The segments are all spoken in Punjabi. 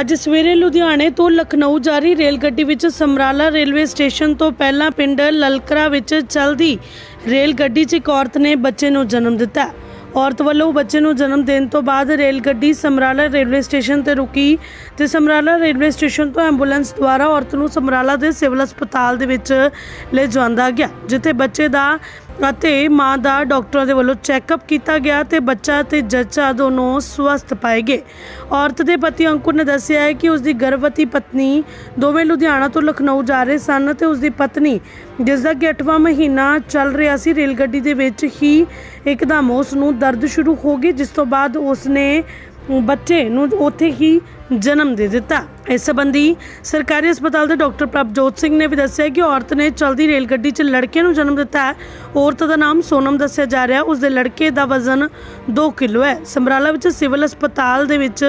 ਅੱਜ ਸਵੇਰੇ ਲੁਧਿਆਣੇ ਤੋਂ ਲਖਨਊ ਜਾਰੀ ਰੇਲ ਗੱਡੀ ਵਿੱਚ ਸਮਰਾਲਾ ਰੇਲਵੇ ਸਟੇਸ਼ਨ ਤੋਂ ਪਹਿਲਾਂ ਪਿੰਡ ਲਲਕਰਾ ਵਿੱਚ ਚੱਲਦੀ ਰੇਲ ਗੱਡੀ 'ਚ ਇੱਕ ਔਰਤ ਨੇ ਬੱਚੇ ਨੂੰ ਜਨਮ ਦਿੱਤਾ। ਔਰਤ ਵੱਲੋਂ ਬੱਚੇ ਨੂੰ ਜਨਮ ਦੇਣ ਤੋਂ ਬਾਅਦ ਰੇਲ ਗੱਡੀ ਸਮਰਾਲਾ ਰੇਲਵੇ ਸਟੇਸ਼ਨ ਤੇ ਰੁਕੀ ਤੇ ਸਮਰਾਲਾ ਰੇਲਵੇ ਸਟੇਸ਼ਨ ਤੋਂ ਐਂਬੂਲੈਂਸ ਦੁਆਰਾ ਔਰਤ ਨੂੰ ਸਮਰਾਲਾ ਦੇ ਸਿਵਲ ਹਸਪਤਾਲ ਦੇ ਵਿੱਚ ਲੈ ਜਾਂਦਾ ਗਿਆ, ਜਿੱਥੇ ਬੱਚੇ ਦਾ ਅਤੇ ਮਾਂ ਦਾ ਡਾਕਟਰਾਂ ਦੇ ਵੱਲੋਂ ਚੈੱਕਅਪ ਕੀਤਾ ਗਿਆ ਤੇ ਬੱਚਾ ਤੇ ਜੱਚਾ ਦੋਨੋਂ ਸਵਸਥ ਪਾਏ ਗਏ। ਔਰਤ ਦੇ ਪਤੀ ਅੰਕੁਰ ਨੇ ਦੱਸਿਆ ਹੈ ਕਿ ਉਸ ਦੀ ਗਰਭਵਤੀ ਪਤਨੀ ਦੋਵੇਂ ਲੁਧਿਆਣਾ ਤੋਂ ਲਖਨਊ ਜਾ ਰਹੇ ਸਨ ਤੇ ਉਸ ਦੀ ਪਤਨੀ, ਜਿਸ ਦਾ ਕਿ 8ਵਾਂ ਮਹੀਨਾ ਚੱਲ ਰਿਹਾ ਸੀ ਰੇਲ ਗੱਡੀ ਦੇ ਵਿੱਚ ਹੀ ਇੱਕਦਮ ਉਸ ਨੂੰ ਦਰਦ ਸ਼ੁਰੂ ਹੋ ਗਈ, ਜਿਸ ਤੋਂ ਬਾਅਦ ਉਸ ਨੇ ਬੱਚੇ ਨੂੰ ਉੱਥੇ ਹੀ ਜਨਮ ਦੇ ਦਿੱਤਾ ਇਸ ਸੰਬੰਧੀ ਸਰਕਾਰੀ ਹਸਪਤਾਲ ਦੇ ਡਾਕਟਰ ਪ੍ਰਭਜੋਤ ਸਿੰਘ ਨੇ ਵੀ ਦੱਸਿਆ ਕਿ ਔਰਤ ਨੇ ਚਲਦੀ ਰੇਲ ਗੱਡੀ 'ਚ ਲੜਕੇ ਨੂੰ ਜਨਮ ਦਿੱਤਾ ਹੈ ਔਰਤ ਦਾ ਨਾਮ ਸੋਨਮ ਦੱਸਿਆ ਜਾ ਰਿਹਾ ਉਸ ਦੇ ਲੜਕੇ ਦਾ ਵਜ਼ਨ 2 ਕਿਲੋ ਹੈ ਸਮਰਾਲਾ ਵਿੱਚ ਸਿਵਲ ਹਸਪਤਾਲ ਦੇ ਵਿੱਚ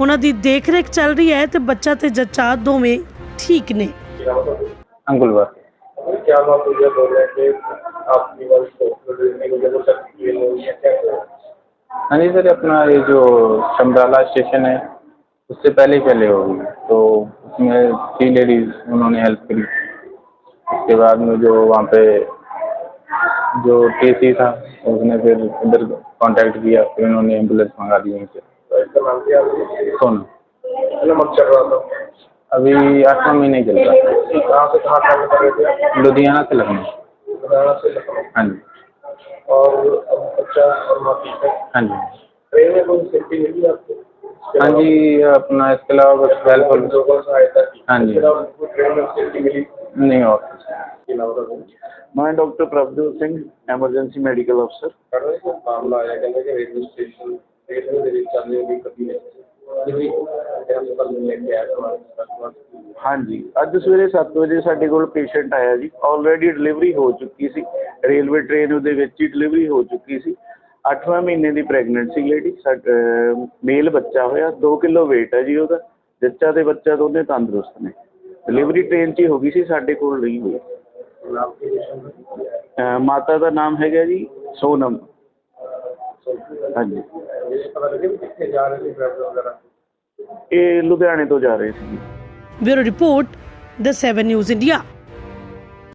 ਉਹਨਾਂ ਦੀ ਦੇਖਰੇਖ ਚੱਲ ਰਹੀ ਹੈ ਤੇ ਬੱਚਾ ਤੇ ਜੱਚਾ ਦੋਵੇਂ ਠੀਕ ਨੇ अंगुलवार क्या बात हुई है बोल रहे थे आपकी वर्ष को मुझे वो सक्रिय हुई है क्या हाँ जी सर अपना ये जो समराला स्टेशन है उससे पहले ही पहले होगी। तो उसमें थ्री लेडीज़ उन्होंने हेल्प करी। उसके बाद में जो वहाँ पे जो टी था उसने फिर उधर कांटेक्ट किया फिर उन्होंने एंबुलेंस मंगा दी वहीं से। सोना चल रहा था। अभी आठवां महीने चल रहा है। कहाँ से कहाँ ट्रैवल कर रहे थे? आप? लुधियाना से लखनऊ। लुधियाना से लखनऊ। हाँ जी। और अब बच्चा और माँ ठीक है हाँ जी ट्रेन में कोई सेफ्टी मिली आपको इसके हाँ अलावा जी अपना इसके अलावा बस वेलफुल लोगों से सहायता की हाँ जी। इसके अलावा उनको ट्रेन में सेफ्टी मिली नहीं और के अलावा तो नहीं। ਮੈਂ doctor Prabhjot Singh emergency medical ਅਫਸਰ ਕਰ ਰਹੇ ਸੀ ਮਾਮਲਾ ਆਇਆ ਕਹਿੰਦੇ ਕਿ ਰੇਲਵੇ ਸਟੇਸ਼ਨ ਰੇਲਵੇ ਦੇ ਵਿੱਚ ਚੱਲ ਰਹੀ ਕਦੀ ਜਿਹੜੀ ਹਸਪਤਾਲ ਨੂੰ ਲੈ ਕੇ ਆਇਆ ਹਮਾਰੇ ਪਾਸ ਹਾਂਜੀ ਅੱਜ ਸਵੇਰੇ 7 ਵਜੇ ਸਾਡੇ ਕੋਲ ਪੇਸ਼ੈਂਟ ਆਇਆ ਜੀ ਆਲਰੇਡੀ ਡਿਲੀਵਰੀ ਹੋ ਚੁੱਕੀ ਸੀ ਰੇਲਵੇ ਟ੍ਰੇਨ ਉਹਦੇ ਵਿੱਚ ਹੀ ਡਿਲੀਵਰੀ ਹੋ ਚੁੱਕੀ ਸੀ। ਅੱਠਵੇਂ ਮਹੀਨੇ ਦੀ ਪ੍ਰੈਗਨੈਂਟ ਲੇਡੀ ਮੇਲ ਬੱਚਾ ਹੋਇਆ 2 ਕਿਲੋ weight ਹੈ ਜੀ ਉਹਦਾ। ਜੱਚਾ ਤੇ ਬੱਚਾ ਦੋਨੇ ਤੰਦਰੁਸਤ ਨੇ। ਡਿਲੀਵਰੀ ਟ੍ਰੇਨ 'ਚ ਹੋ ਗਈ ਸੀ, ਸਾਡੇ ਕੋਲ ਨਹੀਂ ਹੋਈ। ਮਾਤਾ ਦਾ ਨਾਮ ਹੈਗਾ ਜੀ, ਸੋਨਮ। ਹਾਂਜੀ। ਇਹ ਲੁਧਿਆਣੇ ਤੋਂ ਜਾ ਰਹੇ ਸੀ। Bureau report, the 7 news India.